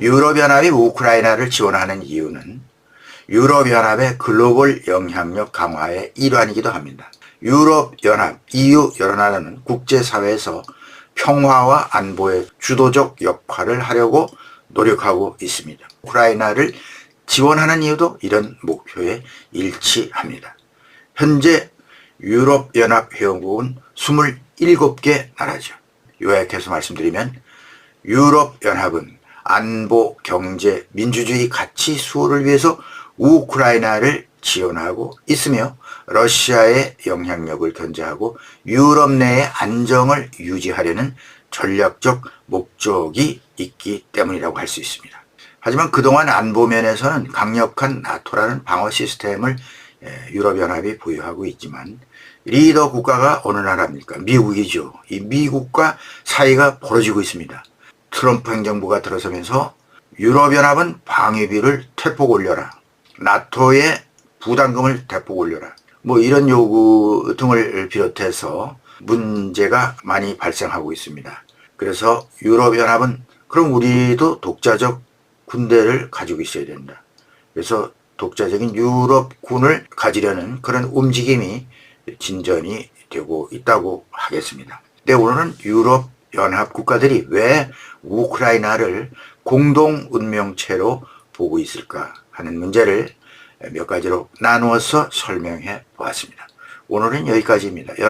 유럽연합이 우크라이나를 지원하는 이유는 유럽연합의 글로벌 영향력 강화의 일환이기도 합니다. 유럽연합, EU 나라는 국제사회에서 평화와 안보의 주도적 역할을 하려고 노력하고 있습니다. 우크라이나를 지원하는 이유도 이런 목표에 일치합니다. 현재 유럽연합 회원국은 27개 나라죠. 요약해서 말씀드리면 유럽연합은 안보, 경제, 민주주의 가치 수호를 위해서 우크라이나를 지원하고 있으며 러시아의 영향력을 견제하고 유럽 내의 안정을 유지하려는 전략적 목적이 있기 때문이라고 할 수 있습니다. 하지만 그동안 안보 면에서는 강력한 나토라는 방어 시스템을 에, 유럽연합이 보유하고 있지만 리더 국가가 어느 나라입니까? 미국이죠. 이 미국과 사이가 벌어지고 있습니다. 트럼프 행정부가 들어서면서 유럽연합은 방위비를 대폭 올려라. 나토의 부담금을 대폭 올려라. 뭐 이런 요구 등을 비롯해서 문제가 많이 발생하고 있습니다. 그래서 유럽연합은 그럼 우리도 독자적 군대를 가지고 있어야 된다. 그래서 독자적인 유럽군을 가지려는 그런 움직임이 진전이 되고 있다고 하겠습니다. 근데 오늘은 유럽 연합 국가들이 왜 우크라이나를 공동 운명체로 보고 있을까 하는 문제를 몇 가지로 나누어서 설명해 보았습니다. 오늘은 여기까지입니다.